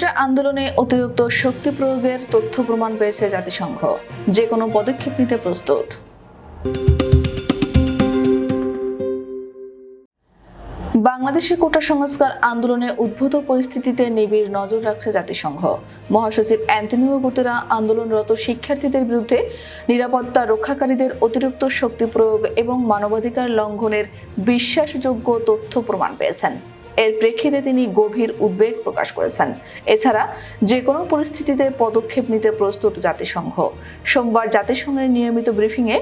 কোটা আন্দোলনে অতিরিক্ত শক্তি প্রয়োগের তথ্য প্রমাণ পেয়েছে জাতিসংঘ। যে কোনো পদক্ষেপ নিতে প্রস্তুত। বাংলাদেশে কোটা সংস্কার আন্দোলনে উদ্ভূত পরিস্থিতিতে নিবিড় নজর রাখছে জাতিসংঘ। মহাসচিব অ্যান্টনিও গুতেরা আন্দোলনরত শিক্ষার্থীদের বিরুদ্ধে নিরাপত্তা রক্ষাকারীদের অতিরিক্ত শক্তি প্রয়োগ এবং মানবাধিকার লঙ্ঘনের বিশ্বাসযোগ্য তথ্য প্রমাণ পেয়েছেন। এর প্রেক্ষিতে তিনি গভীর উদ্বেগ প্রকাশ করেছেন। এছাড়া যে কোনো পরিস্থিতিতে পদক্ষেপ নিতে প্রস্তুত জাতিসংঘ। সোমবার জাতিসংঘের নিয়মিত ব্রিফিংয়ে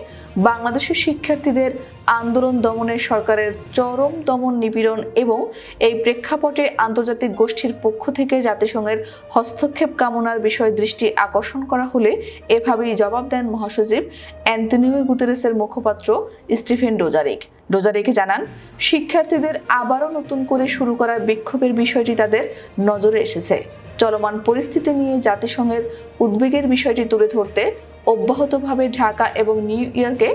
বাংলাদেশের শিক্ষার্থীদের আন্দোলন দমনে সরকারের চরম দমন নিপীড়ন এবং এই প্রেক্ষাপটে আন্তর্জাতিক গোষ্ঠীর পক্ষ থেকে জাতিসংঘের হস্তক্ষেপ কামনার বিষয়ে দৃষ্টি আকর্ষণ করা হলে এভাবেই জবাব দেন মহাসচিব অ্যান্টনিও গুতেরেসের মুখপাত্র স্টিফেন ডোজারিক। ডোজারিকে জানান, শিক্ষার্থীদের আবারও নতুন করে শুরু করা বিক্ষোভের বিষয়টি তাদের নজরে এসেছে। চলমান পরিস্থিতি নিয়ে জাতিসংঘের উদ্বেগের বিষয়টি তুলে ধরতে অব্যাহতভাবে ঢাকা এবং নিউ ইয়র্কে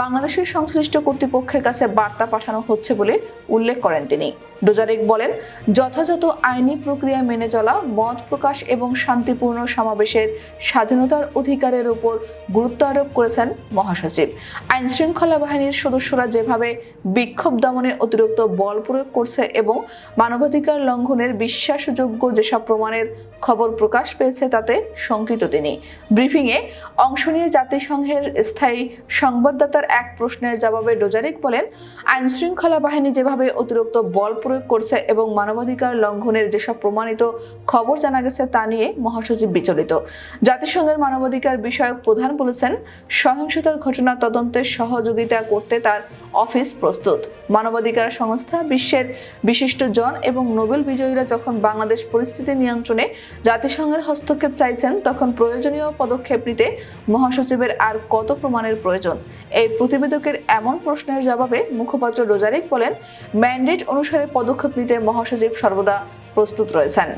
বাংলাদেশের সংশ্লিষ্ট কর্তৃপক্ষের কাছে বার্তা পাঠানো হচ্ছে বলে উল্লেখ করেন তিনি। ডোজারিক বলেন, যথাযথ আইনি প্রক্রিয়া মেনে চলা, মত প্রকাশ এবং শান্তিপূর্ণ সমাবেশের স্বাধীনতার অধিকারের উপর গুরুত্ব আরোপ করেছেন মহাসচিব। আইন শৃঙ্খলা বাহিনীর সদস্যরা যেভাবে বিক্ষোভ দমনে অতিরিক্ত বল প্রয়োগ করছে এবং মানবাধিকার লঙ্ঘনের বিশ্বাসযোগ্য যেসব প্রমাণের খবর প্রকাশ পেয়েছে তাতে শঙ্কিত তিনি। ব্রিফিংয়ে অংশ নিয়ে জাতিসংঘের স্থায়ী সংবাদদাতার এক প্রশ্নের জবাবে ডোজারিক বলেন, আইন শৃঙ্খলা বাহিনী যেভাবে অতিরিক্ত বল প্রয়োগ করছে এবং মানবাধিকার লঙ্ঘনের যেসব প্রমাণিত খবর জানা গেছে তা নিয়ে মহাসচিব বিচলিত। জাতিসংঘের মানবাধিকার বিষয়ক প্রধান বলেছেন, সহিংসতার ঘটনা তদন্তে সহযোগিতা করতে তার অফিস প্রস্তুত। মানবাধিকার সংস্থা বিশ্বের বিশিষ্ট জন এবং নোবেল বিজয়ীরা যখন বাংলাদেশ পরিস্থিতি নিয়ন্ত্রণে জাতিসংঘের হস্তক্ষেপ চাইছেন, তখন প্রয়োজনীয় পদক্ষেপ নিতে মহাসচিবের আর কত প্রমাণের প্রয়োজন? এই প্রতিবেদকের এমন প্রশ্নের জবাবে মুখপাত্র রোজারিক বলেন, ম্যান্ডেট অনুসারে পদক্ষেপ নিতে মহাসচিব সর্বদা প্রস্তুত রয়েছেন।